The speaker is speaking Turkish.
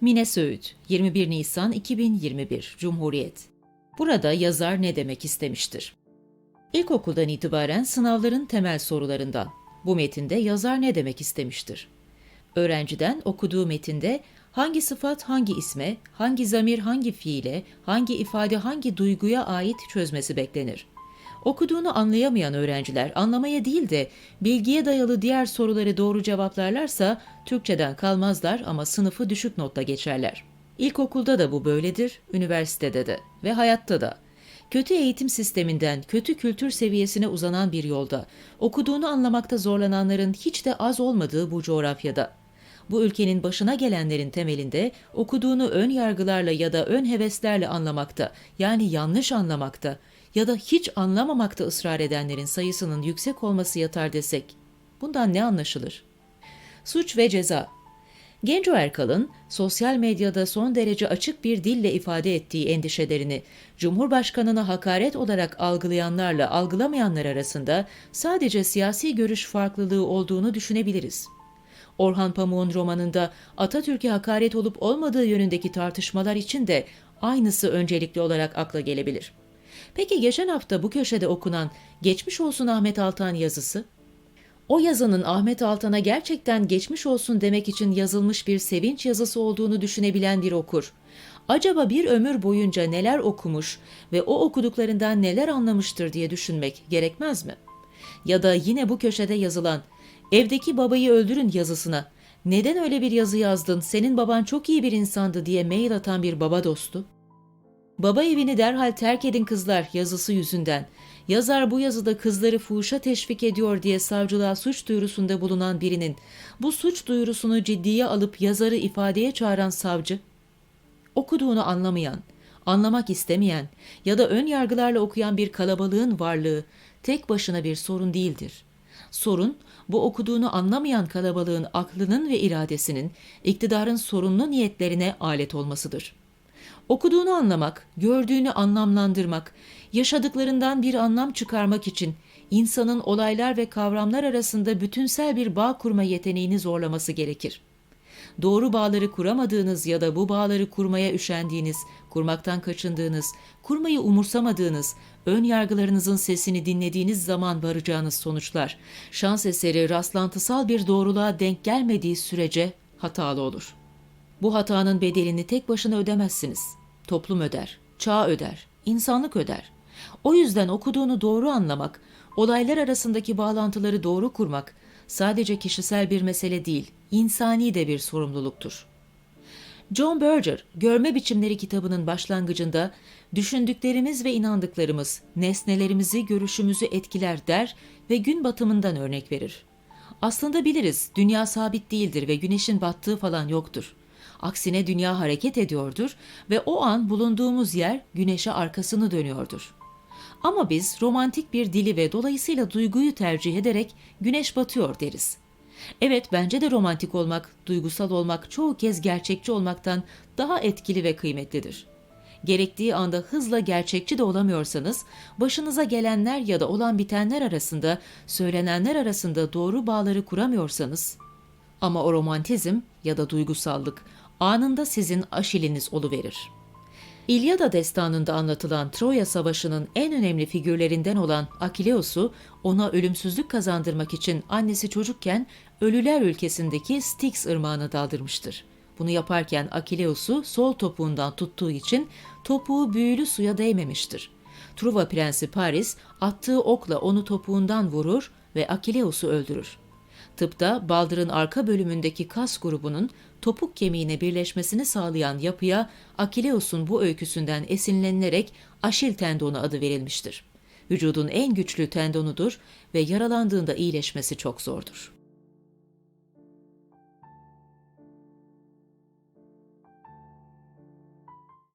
Mine Söğüt, 21 Nisan 2021, Cumhuriyet. Burada yazar ne demek istemiştir? İlkokuldan itibaren sınavların temel sorularından. Bu metinde yazar ne demek istemiştir? Öğrenciden okuduğu metinde hangi sıfat hangi isme, hangi zamir hangi fiile, hangi ifade hangi duyguya ait çözmesi beklenir. Okuduğunu anlayamayan öğrenciler anlamaya değil de bilgiye dayalı diğer soruları doğru cevaplarlarsa Türkçeden kalmazlar ama sınıfı düşük notla geçerler. İlkokulda da bu böyledir, üniversitede de ve hayatta da. Kötü eğitim sisteminden kötü kültür seviyesine uzanan bir yolda okuduğunu anlamakta zorlananların hiç de az olmadığı bu coğrafyada. Bu ülkenin başına gelenlerin temelinde okuduğunu ön yargılarla ya da ön heveslerle anlamakta, yani yanlış anlamakta ya da hiç anlamamakta ısrar edenlerin sayısının yüksek olması yatar desek, bundan ne anlaşılır? Suç ve ceza Genco Erkal'ın sosyal medyada son derece açık bir dille ifade ettiği endişelerini Cumhurbaşkanına hakaret olarak algılayanlarla algılamayanlar arasında sadece siyasi görüş farklılığı olduğunu düşünebiliriz. Orhan Pamuk'un romanında Atatürk'e hakaret olup olmadığı yönündeki tartışmalar için de aynısı öncelikli olarak akla gelebilir. Peki geçen hafta bu köşede okunan Geçmiş olsun Ahmet Altan yazısı? O yazının Ahmet Altan'a gerçekten geçmiş olsun demek için yazılmış bir sevinç yazısı olduğunu düşünebilen bir okur. Acaba bir ömür boyunca neler okumuş ve o okuduklarından neler anlamıştır diye düşünmek gerekmez mi? Ya da yine bu köşede yazılan evdeki babayı öldürün yazısına neden öyle bir yazı yazdın senin baban çok iyi bir insandı diye mail atan bir baba dostu? Baba evini derhal terk edin kızlar yazısı yüzünden. Yazar bu yazıda kızları fuhuşa teşvik ediyor diye savcılığa suç duyurusunda bulunan birinin bu suç duyurusunu ciddiye alıp yazarı ifadeye çağıran savcı, okuduğunu anlamayan, anlamak istemeyen ya da ön yargılarla okuyan bir kalabalığın varlığı tek başına bir sorun değildir. Sorun, bu okuduğunu anlamayan kalabalığın aklının ve iradesinin iktidarın sorunlu niyetlerine alet olmasıdır.'' Okuduğunu anlamak, gördüğünü anlamlandırmak, yaşadıklarından bir anlam çıkarmak için insanın olaylar ve kavramlar arasında bütünsel bir bağ kurma yeteneğini zorlaması gerekir. Doğru bağları kuramadığınız ya da bu bağları kurmaya üşendiğiniz, kurmaktan kaçındığınız, kurmayı umursamadığınız, ön yargılarınızın sesini dinlediğiniz zaman varacağınız sonuçlar, şans eseri rastlantısal bir doğruluğa denk gelmediği sürece hatalı olur.'' Bu hatanın bedelini tek başına ödemezsiniz. Toplum öder, çağ öder, insanlık öder. O yüzden okuduğunu doğru anlamak, olaylar arasındaki bağlantıları doğru kurmak sadece kişisel bir mesele değil, insani de bir sorumluluktur. John Berger, Görme Biçimleri kitabının başlangıcında düşündüklerimiz ve inandıklarımız nesnelerimizi, görüşümüzü etkiler der ve gün batımından örnek verir. Aslında biliriz, dünya sabit değildir ve güneşin battığı falan yoktur. Aksine dünya hareket ediyordur ve o an bulunduğumuz yer güneşe arkasını dönüyordur. Ama biz romantik bir dili ve dolayısıyla duyguyu tercih ederek güneş batıyor deriz. Evet bence de romantik olmak, duygusal olmak çoğu kez gerçekçi olmaktan daha etkili ve kıymetlidir. Gerektiği anda hızla gerçekçi de olamıyorsanız, başınıza gelenler ya da olan bitenler arasında, söylenenler arasında doğru bağları kuramıyorsanız, ama o romantizm ya da duygusallık anında sizin aşiliniz oluverir. İlyada destanında anlatılan Troya Savaşı'nın en önemli figürlerinden olan Akileus'u ona ölümsüzlük kazandırmak için annesi çocukken ölüler ülkesindeki Styx ırmağına daldırmıştır. Bunu yaparken Akileus'u sol topuğundan tuttuğu için topuğu büyülü suya değmemiştir. Truva prensi Paris attığı okla onu topuğundan vurur ve Akileus'u öldürür. Tıpta baldırın arka bölümündeki kas grubunun topuk kemiğine birleşmesini sağlayan yapıya Akileus'un bu öyküsünden esinlenilerek Aşil tendonu adı verilmiştir. Vücudun en güçlü tendonudur ve yaralandığında iyileşmesi çok zordur.